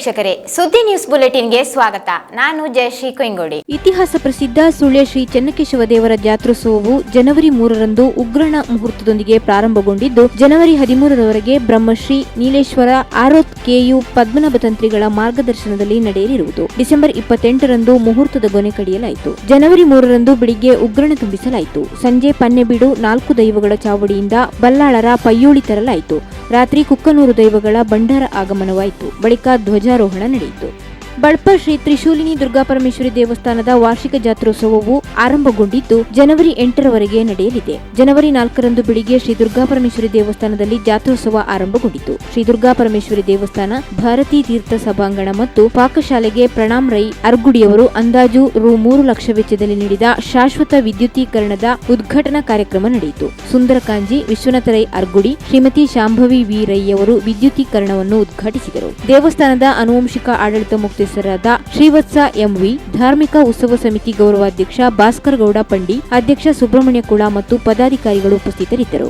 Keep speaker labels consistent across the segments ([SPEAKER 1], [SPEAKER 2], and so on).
[SPEAKER 1] ವೀಕ್ಷಕರೇ, ಸುದ್ದಿ ನ್ಯೂಸ್ ಬುಲೆಟಿನ್ಗೆ ಸ್ವಾಗತ. ನಾನು ಜಯಶ್ರೀ ಕೊಯ್ಗೋಡಿ.
[SPEAKER 2] ಇತಿಹಾಸ ಪ್ರಸಿದ್ಧ ಸುಳ್ಯ ಶ್ರೀ ಚೆನ್ನಕೇಶವ ದೇವರ ಜಾತ್ರೋತ್ಸವವು ಜನವರಿ ಮೂರರಂದು ಉಗ್ರಣ ಮುಹೂರ್ತದೊಂದಿಗೆ ಪ್ರಾರಂಭಗೊಂಡಿದ್ದು, ಜನವರಿ ಹದಿಮೂರರವರೆಗೆ ಬ್ರಹ್ಮಶ್ರೀ ನೀಲೇಶ್ವರ, ಆರೋತ್ ಕೆಯು ಪದ್ಮನಾಭ ತಂತ್ರಿಗಳ ಮಾರ್ಗದರ್ಶನದಲ್ಲಿ ನಡೆಯಲಿರುವುದು. ಡಿಸೆಂಬರ್ ಇಪ್ಪತ್ತೆಂಟರಂದು ಮುಹೂರ್ತದ ಗೊನೆ ಕಡಿಯಲಾಯಿತು. ಜನವರಿ ಮೂರರಂದು ಬೆಳಿಗ್ಗೆ ಉಗ್ರಣ ತುಂಬಿಸಲಾಯಿತು. ಸಂಜೆ ಪನ್ನೆಬೀಡು ನಾಲ್ಕು ದೈವಗಳ ಚಾವಡಿಯಿಂದ ಬಲ್ಲಾಳರ ಪಯ್ಯೋಳಿ ತರಲಾಯಿತು. ರಾತ್ರಿ ಕುಕ್ಕನೂರು ದೈವಗಳ ಭಂಡಾರ ಆಗಮನವಾಯಿತು. ಬಳಿಕ ಧ್ವಜಾರೋಹಣ ನಡೆಯಿತು. ಬಳ್ಪ ಶ್ರೀ ತ್ರಿಶೂಲಿನಿ ದುರ್ಗಾಪರಮೇಶ್ವರಿ ದೇವಸ್ಥಾನದ ವಾರ್ಷಿಕ ಜಾತ್ರೋತ್ಸವವು ಆರಂಭಗೊಂಡಿದ್ದು ಜನವರಿ ಎಂಟರವರೆಗೆ ನಡೆಯಲಿದೆ. ಜನವರಿ ನಾಲ್ಕರಂದು ಬೆಳಿಗ್ಗೆ ಶ್ರೀ ದುರ್ಗಾಪರಮೇಶ್ವರಿ ದೇವಸ್ಥಾನದಲ್ಲಿ ಜಾತ್ರೋತ್ಸವ ಆರಂಭಗೊಂಡಿತು. ಶ್ರೀ ದುರ್ಗಾಪರಮೇಶ್ವರಿ ದೇವಸ್ಥಾನ, ಭಾರತೀ ತೀರ್ಥ ಸಭಾಂಗಣ ಮತ್ತು ಪಾಕಶಾಲೆಗೆ ಪ್ರಣಾಮ್ ರೈ ಅರ್ಗುಡಿಯವರು ಅಂದಾಜು ರು ಮೂರು ಲಕ್ಷ ವೆಚ್ಚದಲ್ಲಿ ನೀಡಿದ ಶಾಶ್ವತ ವಿದ್ಯುತೀಕರಣದ ಉದ್ಘಾಟನಾ ಕಾರ್ಯಕ್ರಮ ನಡೆಯಿತು. ಸುಂದರ ಕಾಂಜಿ ವಿಶ್ವನಾಥ ರೈ ಅರ್ಗುಡಿ, ಶ್ರೀಮತಿ ಶಾಂಭವಿ ವಿ ರೈ ಅವರು ವಿದ್ಯುದೀಕರಣವನ್ನು ಉದ್ಘಾಟಿಸಿದರು. ದೇವಸ್ಥಾನದ ಅನುವಂಶಿಕ ಆಡಳಿತ ಮುಕ್ತೇಸರಾದ ಶ್ರೀವತ್ಸ ಎಂವಿ, ಧಾರ್ಮಿಕ ಉತ್ಸವ ಸಮಿತಿ ಗೌರವಾಧ್ಯಕ್ಷ ಭಾಸ್ಕರ್ ಗೌಡ ಪಂಡಿ, ಅಧ್ಯಕ್ಷ ಸುಬ್ರಹ್ಮಣ್ಯ ಕುಳ ಮತ್ತು ಪದಾಧಿಕಾರಿಗಳು ಉಪಸ್ಥಿತರಿದ್ದರು.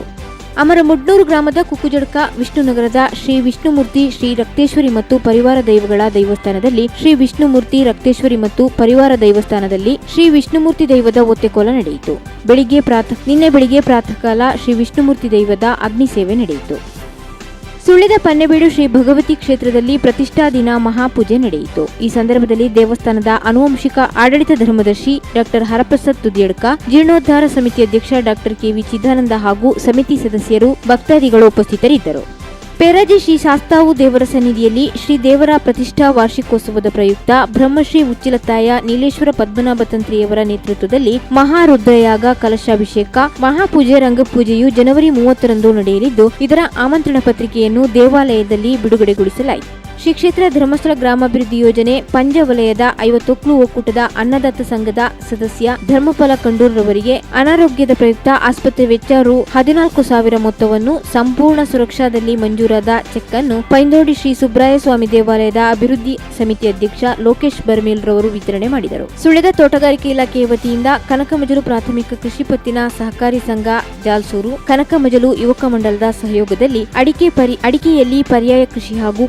[SPEAKER 2] ಅಮರಮುಡ್ನೂರು ಗ್ರಾಮದ ಕುಕ್ಕುಜಡ್ಕ ವಿಷ್ಣುನಗರದ ಶ್ರೀ ವಿಷ್ಣುಮೂರ್ತಿ ಶ್ರೀ ರಕ್ತೇಶ್ವರಿ ಮತ್ತು ಪರಿವಾರ ದೈವಗಳ ದೈವಸ್ಥಾನದಲ್ಲಿ ಶ್ರೀ ವಿಷ್ಣುಮೂರ್ತಿ ರಕ್ತೇಶ್ವರಿ ಮತ್ತು ಪರಿವಾರ ದೈವಸ್ಥಾನದಲ್ಲಿ ಶ್ರೀ ವಿಷ್ಣುಮೂರ್ತಿ ದೈವದ ಒತ್ತೆಕೋಲ ನಡೆಯಿತು. ಬೆಳಿಗ್ಗೆ ಪ್ರಾತಃ ನಿನ್ನೆ ಬೆಳಿಗ್ಗೆ ಪ್ರಾತಃ ಕಾಲ ಶ್ರೀ ವಿಷ್ಣುಮೂರ್ತಿ ದೈವದ ಅಗ್ನಿ ಸೇವೆ ನಡೆಯಿತು. ಸುಳ್ಯದ ಪನ್ನೆಬೀಡು ಶ್ರೀ ಭಗವತಿ ಕ್ಷೇತ್ರದಲ್ಲಿ ಪ್ರತಿಷ್ಠಾ ದಿನ ಮಹಾಪೂಜೆ ನಡೆಯಿತು. ಈ ಸಂದರ್ಭದಲ್ಲಿ ದೇವಸ್ಥಾನದ ಅನುವಂಶಿಕ ಆಡಳಿತ ಧರ್ಮದರ್ಶಿ ಡಾಕ್ಟರ್ ಹರಪ್ರಸಾದ್ ತುದಿಯಡ್ಕ, ಜೀರ್ಣೋದ್ಧಾರ ಸಮಿತಿ ಅಧ್ಯಕ್ಷ ಡಾಕ್ಟರ್ ಕೆವಿ ಚಿದಾನಂದ ಹಾಗೂ ಸಮಿತಿ ಸದಸ್ಯರು ಭಕ್ತಾದಿಗಳು ಉಪಸ್ಥಿತರಿದ್ದರು. ಪೇರಾಜಿ ಶ್ರೀ ಶಾಸ್ತಾವು ದೇವರ ಸನ್ನಿಧಿಯಲ್ಲಿ ಶ್ರೀ ದೇವರ ಪ್ರತಿಷ್ಠಾ ವಾರ್ಷಿಕೋತ್ಸವದ ಪ್ರಯುಕ್ತ ಬ್ರಹ್ಮಶ್ರೀ ಉಚ್ಚಿಲತಾಯ ನೀಲೇಶ್ವರ ಪದ್ಮನಾಭ ತಂತ್ರಿಯವರ ನೇತೃತ್ವದಲ್ಲಿ ಮಹಾರುದ್ರಯಾಗ ಕಲಶಾಭಿಷೇಕ, ಮಹಾಪೂಜೆ, ರಂಗಪೂಜೆಯು ಜನವರಿ ಮೂವತ್ತರಂದು ನಡೆಯಲಿದ್ದು, ಇದರ ಆಮಂತ್ರಣ ಪತ್ರಿಕೆಯನ್ನು ದೇವಾಲಯದಲ್ಲಿ ಬಿಡುಗಡೆಗೊಳಿಸಲಾಯಿತು. ಶ್ರೀ ಕ್ಷೇತ್ರ ಧರ್ಮಸ್ಥಳ ಗ್ರಾಮಾಭಿವೃದ್ಧಿ ಯೋಜನೆ ಪಂಜವಲಯದ ಐವತ್ತೊಕ್ಲು ಒಕ್ಕೂಟದ ಅನ್ನದಾತ ಸಂಘದ ಸದಸ್ಯ ಧರ್ಮಫಲ ಕಂಡೂರ್ರವರಿಗೆ ಅನಾರೋಗ್ಯದ ಪ್ರಯುಕ್ತ ಆಸ್ಪತ್ರೆ ವೆಚ್ಚ ರು ಹದಿನಾಲ್ಕು ಸಾವಿರ ಮೊತ್ತವನ್ನು ಸಂಪೂರ್ಣ ಸುರಕ್ಷಾದಲ್ಲಿ ಮಂಜೂರಾದ ಚೆಕ್ ಅನ್ನು ಪೈಂದೋಡಿ ಶ್ರೀ ಸುಬ್ರಾಯ ಸ್ವಾಮಿ ದೇವಾಲಯದ ಅಭಿವೃದ್ಧಿ ಸಮಿತಿ ಅಧ್ಯಕ್ಷ ಲೋಕೇಶ್ ಬರ್ಮೇಲ್ ರವರು ವಿತರಣೆ ಮಾಡಿದರು. ಸುಳ್ಯದ ತೋಟಗಾರಿಕೆ ಇಲಾಖೆಯ ವತಿಯಿಂದ ಕನಕಮಜಲು ಪ್ರಾಥಮಿಕ ಕೃಷಿ ಪತ್ತಿನ ಸಹಕಾರಿ ಸಂಘ ಜಾಲ್ಸೂರು ಕನಕಮಜಲು ಯುವಕ ಮಂಡಲದ ಸಹಯೋಗದಲ್ಲಿ ಅಡಿಕೆ ಪರಿ, ಅಡಿಕೆಯಲ್ಲಿ ಪರ್ಯಾಯ ಕೃಷಿ ಹಾಗೂ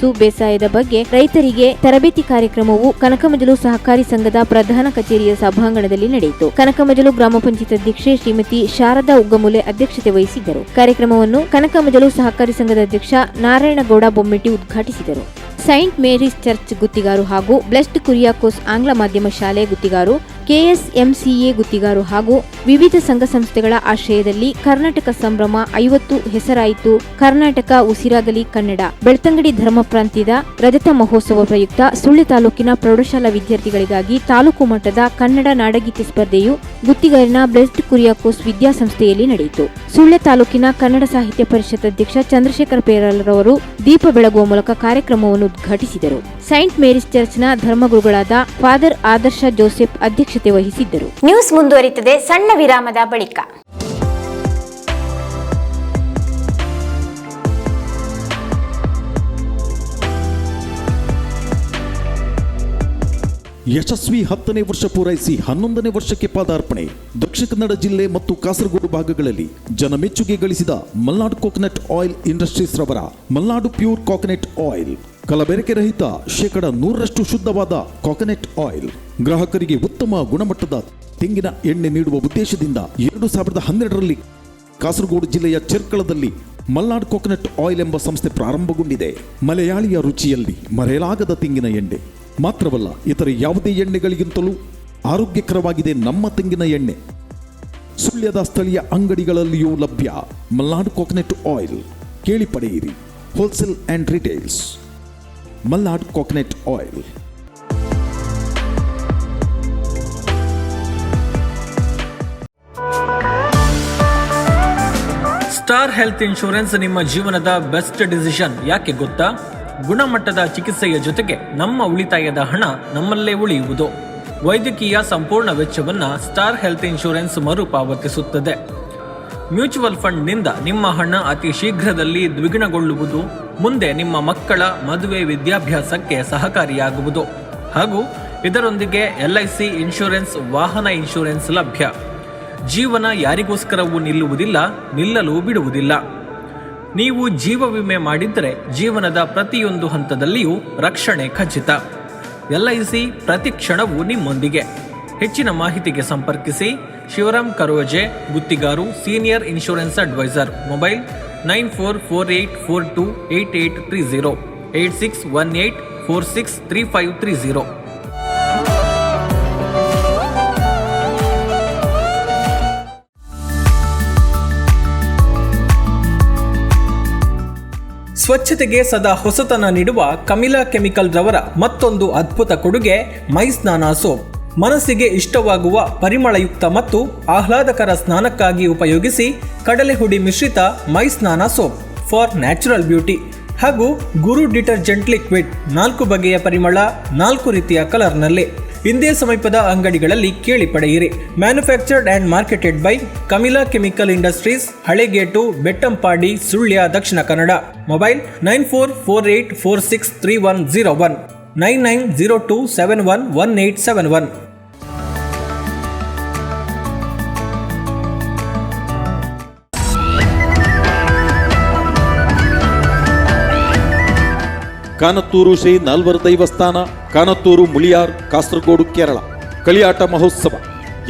[SPEAKER 2] ಕಾಳುಮೆಣಸು ಬೇಸಾಯದ ಬಗ್ಗೆ ರೈತರಿಗೆ ತರಬೇತಿ ಕಾರ್ಯಕ್ರಮವು ಕನಕಮಜಲು ಸಹಕಾರಿ ಸಂಘದ ಪ್ರಧಾನ ಕಚೇರಿಯ ಸಭಾಂಗಣದಲ್ಲಿ ನಡೆಯಿತು. ಕನಕಮಜಲು ಗ್ರಾಮ ಪಂಚಾಯತ್ ಅಧ್ಯಕ್ಷೆ ಶ್ರೀಮತಿ ಶಾರದಾ ಉಗ್ಗಮೂಲೆ ಅಧ್ಯಕ್ಷತೆ ವಹಿಸಿದ್ದರು. ಕಾರ್ಯಕ್ರಮವನ್ನು ಕನಕಮಜಲು ಸಹಕಾರಿ ಸಂಘದ ಅಧ್ಯಕ್ಷ ನಾರಾಯಣಗೌಡ ಬೊಮ್ಮೆಟ್ಟಿ ಉದ್ಘಾಟಿಸಿದರು. ಸೈಂಟ್ ಮೇರಿಸ್ ಚರ್ಚ್ ಗುತ್ತಿಗಾರು ಹಾಗೂ ಬ್ಲೆಸ್ಡ್ ಕುರಿಯಾಕೋಸ್ ಆಂಗ್ಲ ಮಾಧ್ಯಮ ಶಾಲೆ ಗುತ್ತಿಗಾರು ಕೆಎಸ್ಎಂಸಿಎ ಗುತ್ತಿಗಾರು ಹಾಗೂ ವಿವಿಧ ಸಂಘ ಸಂಸ್ಥೆಗಳ ಆಶ್ರಯದಲ್ಲಿ ಕರ್ನಾಟಕ ಸಂಭ್ರಮ ಐವತ್ತು ಹೆಸರಾಯಿತು. ಕರ್ನಾಟಕ ಉಸಿರಾಗಲಿ ಕನ್ನಡ. ಬೆಳ್ತಂಗಡಿ ಧರ್ಮ ಪ್ರಾಂತ್ಯದ ರಜತ ಮಹೋತ್ಸವ ಪ್ರಯುಕ್ತ ಸುಳ್ಯ ತಾಲೂಕಿನ ಪ್ರೌಢಶಾಲಾ ವಿದ್ಯಾರ್ಥಿಗಳಿಗಾಗಿ ತಾಲೂಕು ಮಟ್ಟದ ಕನ್ನಡ ನಾಡಗೀತೆ ಸ್ಪರ್ಧೆಯು ಗುತ್ತಿಗಾರಿನ ಬ್ಲೆಸ್ಡ್ ಕುರಿಯಾಕೋಸ್ ವಿದ್ಯಾಸಂಸ್ಥೆಯಲ್ಲಿ ನಡೆಯಿತು. ಸುಳ್ಯ ತಾಲೂಕಿನ ಕನ್ನಡ ಸಾಹಿತ್ಯ ಪರಿಷತ್ ಅಧ್ಯಕ್ಷ ಚಂದ್ರಶೇಖರ ಪೇರಲರವರು ದೀಪ ಬೆಳಗುವ ಮೂಲಕ ಕಾರ್ಯಕ್ರಮವನ್ನು ಉದ್ಘಾಟಿಸಿದರು. ಸೈಂಟ್ ಮೇರಿಸ್ ಚರ್ಚ್ನ ಧರ್ಮಗುರುಗಳಾದ ಫಾದರ್ ಆದರ್ಶ ಜೋಸೆಫ್ ಅಧ್ಯಕ್ಷತೆ ವಹಿಸಿದ್ದರು.
[SPEAKER 1] ನ್ಯೂಸ್ ಮುಂದುವರಿಯುತ್ತದೆ ಸಣ್ಣ ವಿರಾಮದ ಬಳಿಕ.
[SPEAKER 3] ಯಶಸ್ವಿ ಹತ್ತನೇ ವರ್ಷ ಪೂರೈಸಿ ಹನ್ನೊಂದನೇ ವರ್ಷಕ್ಕೆ ಪಾದಾರ್ಪಣೆ. ದಕ್ಷಿಣ ಕನ್ನಡ ಜಿಲ್ಲೆ ಮತ್ತು ಕಾಸರಗೋಡು ಭಾಗಗಳಲ್ಲಿ ಜನಮೆಚ್ಚುಗೆ ಗಳಿಸಿದ ಮಲ್ನಾಡು ಕೋಕೋನಟ್ ಆಯಿಲ್ ಇಂಡಸ್ಟ್ರೀಸ್ ರವರ ಮಲ್ನಾಡು ಪ್ಯೂರ್ ಕೋಕೋನಟ್ ಆಯಿಲ್. ಕಲಬೆರಕೆ ರಹಿತ ಶೇಕಡ ನೂರರಷ್ಟು ಶುದ್ಧವಾದ ಕೊಕೊನೆಟ್ ಆಯಿಲ್. ಗ್ರಾಹಕರಿಗೆ ಉತ್ತಮ ಗುಣಮಟ್ಟದ ತೆಂಗಿನ ಎಣ್ಣೆ ನೀಡುವ ಉದ್ದೇಶದಿಂದ ಎರಡು ಸಾವಿರದ ಹನ್ನೆರಡರಲ್ಲಿ ಕಾಸರಗೋಡು ಜಿಲ್ಲೆಯ ಚೆರ್ಕಳದಲ್ಲಿ ಮಲ್ನಾಡ್ ಕೋಕೋನಟ್ ಆಯಿಲ್ ಎಂಬ ಸಂಸ್ಥೆ ಪ್ರಾರಂಭಗೊಂಡಿದೆ. ಮಲಯಾಳಿಯ ರುಚಿಯಲ್ಲಿ ಮರೆಯಲಾಗದ ತೆಂಗಿನ ಎಣ್ಣೆ. ಮಾತ್ರವಲ್ಲ, ಇತರ ಯಾವುದೇ ಎಣ್ಣೆಗಳಿಗಿಂತಲೂ ಆರೋಗ್ಯಕರವಾಗಿದೆ ನಮ್ಮ ತೆಂಗಿನ ಎಣ್ಣೆ. ಸುಳ್ಯದ ಸ್ಥಳೀಯ ಅಂಗಡಿಗಳಲ್ಲಿಯೂ ಲಭ್ಯ ಮಲ್ನಾಡ್ ಕೋಕೋನಟ್ ಆಯಿಲ್. ಕೇಳಿ ಪಡೆಯಿರಿ. Wholesale and retails Malnad coconut oil.
[SPEAKER 4] Star health insurance ನಿಮ್ಮ ಜೀವನದ ಬೆಸ್ಟ್ ಡಿಸಿಷನ್. ಯಾಕೆ ಗೊತ್ತಾ? ಗುಣಮಟ್ಟದ ಚಿಕಿತ್ಸೆಯ ಜೊತೆಗೆ ನಮ್ಮ ಉಳಿತಾಯದ ಹಣ ನಮ್ಮಲ್ಲೇ ಉಳಿಯುವುದು. ವೈದ್ಯಕೀಯ ಸಂಪೂರ್ಣ ವೆಚ್ಚವನ್ನು ಸ್ಟಾರ್ ಹೆಲ್ತ್ ಇನ್ಶೂರೆನ್ಸ್ ಮರುಪಾವತಿಸುತ್ತದೆ. ಮ್ಯೂಚುವಲ್ ಫಂಡ್ನಿಂದ ನಿಮ್ಮ ಹಣ ಅತಿ ಶೀಘ್ರದಲ್ಲಿ ದ್ವಿಗುಣಗೊಳ್ಳುವುದು. ಮುಂದೆ ನಿಮ್ಮ ಮಕ್ಕಳ ಮದುವೆ ವಿದ್ಯಾಭ್ಯಾಸಕ್ಕೆ ಸಹಕಾರಿಯಾಗುವುದು. ಹಾಗೂ ಇದರೊಂದಿಗೆ ಎಲ್ಐಸಿ ಇನ್ಶೂರೆನ್ಸ್, ವಾಹನ ಇನ್ಶೂರೆನ್ಸ್ ಲಭ್ಯ. ಜೀವನ ಯಾರಿಗೋಸ್ಕರವೂ ನಿಲ್ಲುವುದಿಲ್ಲ, ನಿಲ್ಲಲು ಬಿಡುವುದಿಲ್ಲ. ನೀವು ಜೀವ ವಿಮೆ ಮಾಡಿದರೆ ಜೀವನದ ಪ್ರತಿಯೊಂದು ಹಂತದಲ್ಲಿಯೂ ರಕ್ಷಣೆ ಖಚಿತ. ಎಲ್ ಐ ಸಿ ಪ್ರತಿ ಕ್ಷಣವೂ ನಿಮ್ಮೊಂದಿಗೆ. ಹೆಚ್ಚಿನ ಮಾಹಿತಿಗೆ ಸಂಪರ್ಕಿಸಿ Shivaram Karoje, Guttigaru, senior insurance advisor, mobile nine four four eight four two eight eight three zero eight six one eight four six three five three zero. ಸ್ವಚ್ಛತೆಗೆ ಸದಾ ಹೊಸತನ ನೀಡುವ ಕಮಿಲಾ ಕೆಮಿಕಲ್ ರವರ ಮತ್ತೊಂದು ಅದ್ಭುತ ಕೊಡುಗೆ ಮೈ ಸ್ನಾನ ಸೋಪ್. ಮನಸ್ಸಿಗೆ ಇಷ್ಟವಾಗುವ ಪರಿಮಳಯುಕ್ತ ಮತ್ತು ಆಹ್ಲಾದಕರ ಸ್ನಾನಕ್ಕಾಗಿ ಉಪಯೋಗಿಸಿ ಕಡಲೆ ಹುಡಿ ಮಿಶ್ರಿತ ಮೈ ಸ್ನಾನ ಸೋಪ್ ಫಾರ್ ನ್ಯಾಚುರಲ್ ಬ್ಯೂಟಿ ಹಾಗೂ ಗುರು ಡಿಟರ್ಜೆಂಟ್ ಲಿಕ್ವಿಡ್ ನಾಲ್ಕು ಬಗೆಯ ಪರಿಮಳ, ನಾಲ್ಕು ರೀತಿಯ ಕಲರ್ನಲ್ಲಿ. ಇಂದೇ ಸಮೀಪದ ಅಂಗಡಿಗಳಲ್ಲಿ ಕೇಳಿ ಪಡೆಯಿರಿ. Manufactured and marketed by Kamila chemical industries, Halegate, Bettampadi, Sullia, Dakshina Kannada. Mobile nine four four eight four six three one zero one. Nine nine zero two seven one one eight seven one.
[SPEAKER 3] Kanathur Shri ನಾಲ್ವರ ದೈವಸ್ಥಾನ ಕಾನತ್ತೂರು, ಮುಳಿಯಾರ್, ಕಾಸರಗೋಡು, ಕೇರಳ. ಕಳಿಯಾಟ ಮಹೋತ್ಸವ,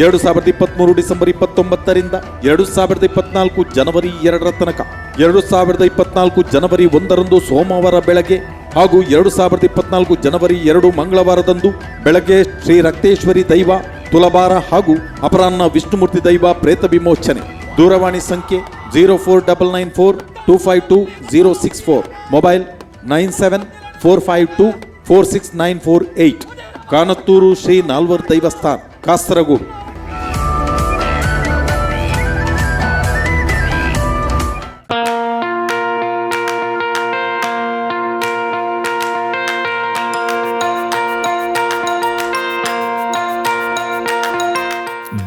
[SPEAKER 3] ಎರಡು ಸಾವಿರದ ಇಪ್ಪತ್ತ್ಮೂರು December ಇಪ್ಪತ್ತೊಂಬತ್ತರಿಂದ ಎರಡು ಸಾವಿರದ ಇಪ್ಪತ್ನಾಲ್ಕು ಜನವರಿ ಎರಡರ ತನಕ. ಎರಡು ಸಾವಿರದ ಇಪ್ಪತ್ನಾಲ್ಕು ಜನವರಿ ಒಂದರಂದು ಸೋಮವಾರ ಬೆಳಗ್ಗೆ ಹಾಗೂ ಎರಡು ಸಾವಿರದ ಇಪ್ಪತ್ನಾಲ್ಕು ಜನವರಿ ಎರಡು ಮಂಗಳವಾರದಂದು ಬೆಳಗ್ಗೆ ಶ್ರೀ ರಕ್ತೇಶ್ವರಿ ದೈವ ತುಲಬಾರ ಹಾಗೂ ಅಪರಾಹ್ನ ವಿಷ್ಣುಮೂರ್ತಿ ದೈವ ಪ್ರೇತ ವಿಮೋಚನೆ. ದೂರವಾಣಿ ಸಂಖ್ಯೆ zero four double nine four two five two zero six four. Mobile nine seven four five two four six nine four eight. Kanathur Shri Nalvar ದೈವಸ್ಥಾನ್, Kasaragod.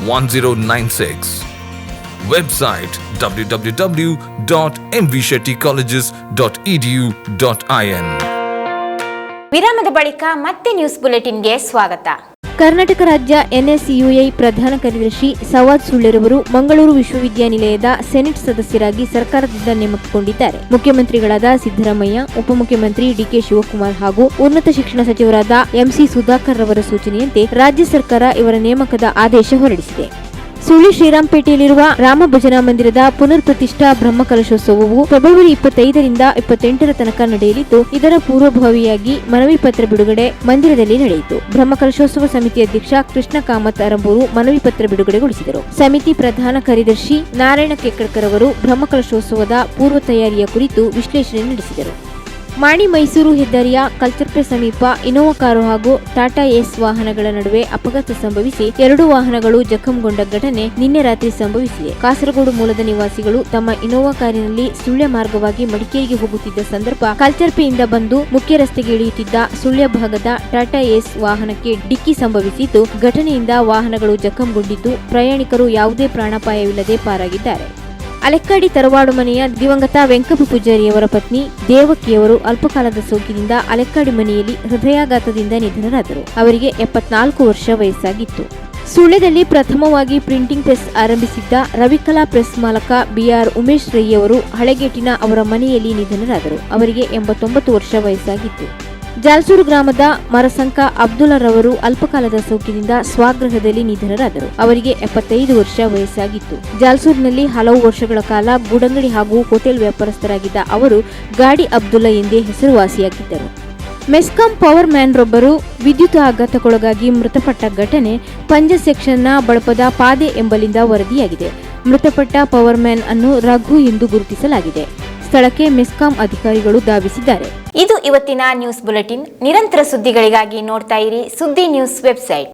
[SPEAKER 5] 1096. Website www.mvshettycolleges.edu.in.
[SPEAKER 1] ವಿರಾಮದ ಬಳಿಕ ಮತ್ತೆ ನ್ಯೂಸ್ ಬುಲೆಟಿನ್ಗೆ ಸ್ವಾಗತ
[SPEAKER 2] ಕರ್ನಾಟಕ ರಾಜ್ಯ ಎನ್ಎಸ್ಯುಐ ಪ್ರಧಾನ ಕಾರ್ಯದರ್ಶಿ ಸವಾದ್ ಸುಳ್ಳೆರವರು ಮಂಗಳೂರು ವಿಶ್ವವಿದ್ಯಾನಿಲಯದ ಸೆನೆಟ್ ಸದಸ್ಯರಾಗಿ ಸರ್ಕಾರದಿಂದ ನೇಮಕಗೊಂಡಿದ್ದಾರೆ. ಮುಖ್ಯಮಂತ್ರಿಗಳಾದ ಸಿದ್ದರಾಮಯ್ಯ, ಉಪಮುಖ್ಯಮಂತ್ರಿ ಡಿಕೆ ಶಿವಕುಮಾರ್ ಹಾಗೂ ಉನ್ನತ ಶಿಕ್ಷಣ ಸಚಿವರಾದ ಎಂಸಿ ಸುಧಾಕರ್ ರವರ ಸೂಚನೆಯಂತೆ ರಾಜ್ಯ ಸರ್ಕಾರ ಇವರ ನೇಮಕದ ಆದೇಶ ಹೊರಡಿಸಿದೆ. ಸುಳ್ಳಿ ಶ್ರೀರಾಂಪೇಟೆಯಲ್ಲಿರುವ ರಾಮ ಭಜನಾ ಮಂದಿರದ ಪುನರ್ ಪ್ರತಿಷ್ಠಾ ಬ್ರಹ್ಮಕಲಶೋತ್ಸವವು ಫೆಬ್ರವರಿ ಇಪ್ಪತ್ತೈದರಿಂದ ಇಪ್ಪತ್ತೆಂಟರ ತನಕ ನಡೆಯಲಿದ್ದು, ಇದರ ಪೂರ್ವಭಾವಿಯಾಗಿ ಮನವಿ ಪತ್ರ ಬಿಡುಗಡೆ ಮಂದಿರದಲ್ಲಿ ನಡೆಯಿತು. ಬ್ರಹ್ಮಕಲಶೋತ್ಸವ ಸಮಿತಿ ಅಧ್ಯಕ್ಷ ಕೃಷ್ಣ ಕಾಮತ್ ಅರಂಬೂರು ಮನವಿ ಪತ್ರ ಬಿಡುಗಡೆಗೊಳಿಸಿದರು. ಸಮಿತಿ ಪ್ರಧಾನ ಕಾರ್ಯದರ್ಶಿ ನಾರಾಯಣ ಕೆಕ್ಕಡ್ಕರ್ ಅವರು ಬ್ರಹ್ಮಕಲಶೋತ್ಸವದ ಪೂರ್ವ ತಯಾರಿಯ ಕುರಿತು ವಿಶ್ಲೇಷಣೆ ನಡೆಸಿದರು. ಮಾಣಿ ಮೈಸೂರು ಹೆದ್ದಾರಿಯ ಕಲ್ಚರ್ಪೆ ಸಮೀಪ ಇನೋವಾ ಕಾರು ಹಾಗೂ ಟಾಟಾ ಎಸ್ ವಾಹನಗಳ ನಡುವೆ ಅಪಘಾತ ಸಂಭವಿಸಿ ಎರಡು ವಾಹನಗಳು ಜಖಂಗೊಂಡ ಘಟನೆ ನಿನ್ನೆ ರಾತ್ರಿ ಸಂಭವಿಸಿದೆ. ಕಾಸರಗೋಡು ಮೂಲದ ನಿವಾಸಿಗಳು ತಮ್ಮ ಇನೋವಾ ಕಾರಿನಲ್ಲಿ ಸುಳ್ಯ ಮಾರ್ಗವಾಗಿ ಮಡಿಕೇರಿಗೆ ಹೋಗುತ್ತಿದ್ದ ಸಂದರ್ಭ ಕಲ್ಚರ್ಪೆಯಿಂದ ಬಂದು ಮುಖ್ಯ ರಸ್ತೆಗೆ ಇಳಿಯುತ್ತಿದ್ದ ಸುಳ್ಯ ಭಾಗದ ಟಾಟಾ ಎಸ್ ವಾಹನಕ್ಕೆ ಡಿಕ್ಕಿ ಸಂಭವಿಸಿದ್ದು, ಘಟನೆಯಿಂದ ವಾಹನಗಳು ಜಖಂಗೊಂಡಿದ್ದು, ಪ್ರಯಾಣಿಕರು ಯಾವುದೇ ಪ್ರಾಣಾಪಾಯವಿಲ್ಲದೆ ಪಾರಾಗಿದ್ದಾರೆ. ಅಲೆಕ್ಕಾಡಿ ತರವಾಡು ಮನೆಯ ದಿವಂಗತ ವೆಂಕಪ್ಪ ಪೂಜಾರಿಯವರ ಪತ್ನಿ ದೇವಕಿಯವರು ಅಲ್ಪಕಾಲದ ಸೋಂಕಿನಿಂದ ಅಲೆಕ್ಕಾಡಿ ಮನೆಯಲ್ಲಿ ಹೃದಯಾಘಾತದಿಂದ ನಿಧನರಾದರು. ಅವರಿಗೆ ಎಪ್ಪತ್ನಾಲ್ಕು ವರ್ಷ ವಯಸ್ಸಾಗಿತ್ತು. ಸುಳ್ಯದಲ್ಲಿ ಪ್ರಥಮವಾಗಿ ಪ್ರಿಂಟಿಂಗ್ ಪ್ರೆಸ್ ಆರಂಭಿಸಿದ್ದ ರವಿಕಲಾ ಪ್ರೆಸ್ ಮಾಲಕ ಬಿಆರ್ ಉಮೇಶ್ ರೈಯವರು ಹಳೆಗೇಟಿನ ಅವರ ಮನೆಯಲ್ಲಿ ನಿಧನರಾದರು. ಅವರಿಗೆ ಎಂಬತ್ತೊಂಬತ್ತು ವರ್ಷ ವಯಸ್ಸಾಗಿತ್ತು. ಜಾಲ್ಸೂರು ಗ್ರಾಮದ ಮರಸಂಕ ಅಬ್ದುಲ್ಲರವರು ಅಲ್ಪಕಾಲದ ಸೋಂಕಿನಿಂದ ಸ್ವಗೃಹದಲ್ಲಿ ನಿಧನರಾದರು. ಅವರಿಗೆ ಎಪ್ಪತ್ತೈದು ವರ್ಷ ವಯಸ್ಸಾಗಿತ್ತು. ಜಾಲ್ಸೂರಿನಲ್ಲಿ ಹಲವು ವರ್ಷಗಳ ಕಾಲ ಗೂಡಂಗಡಿ ಹಾಗೂ ಹೋಟೆಲ್ ವ್ಯಾಪಾರಸ್ಥರಾಗಿದ್ದ ಅವರು ಗಾಡಿ ಅಬ್ದುಲ್ಲಾ ಎಂದೇ ಹೆಸರುವಾಸಿಯಾಗಿದ್ದರು. ಮೆಸ್ಕಾಂ ಪವರ್ ಮ್ಯಾನ್ರೊಬ್ಬರು ವಿದ್ಯುತ್ ಆಘಾತಕ್ಕೊಳಗಾಗಿ ಮೃತಪಟ್ಟ ಘಟನೆ ಪಂಜ ಸೆಕ್ಷನ್ನ ಬಳಪದ ಪಾದೆ ಎಂಬಲ್ಲಿಂದ ವರದಿಯಾಗಿದೆ. ಮೃತಪಟ್ಟ ಪವರ್ ಮ್ಯಾನ್ ಅನ್ನು ರಘು ಎಂದು ಗುರುತಿಸಲಾಗಿದೆ. ಸ್ಥಳಕ್ಕೆ ಮೆಸ್ಕಾಂ ಅಧಿಕಾರಿಗಳು ಧಾವಿಸಿದ್ದಾರೆ.
[SPEAKER 1] ಇದು ಇವತ್ತಿನ ನ್ಯೂಸ್ ಬುಲೆಟಿನ್. ನಿರಂತರ ಸುದ್ದಿಗಳಿಗಾಗಿ ನೋಡ್ತಾ ಇರಿ ಸುದ್ದಿ ನ್ಯೂಸ್ ವೆಬ್ಸೈಟ್.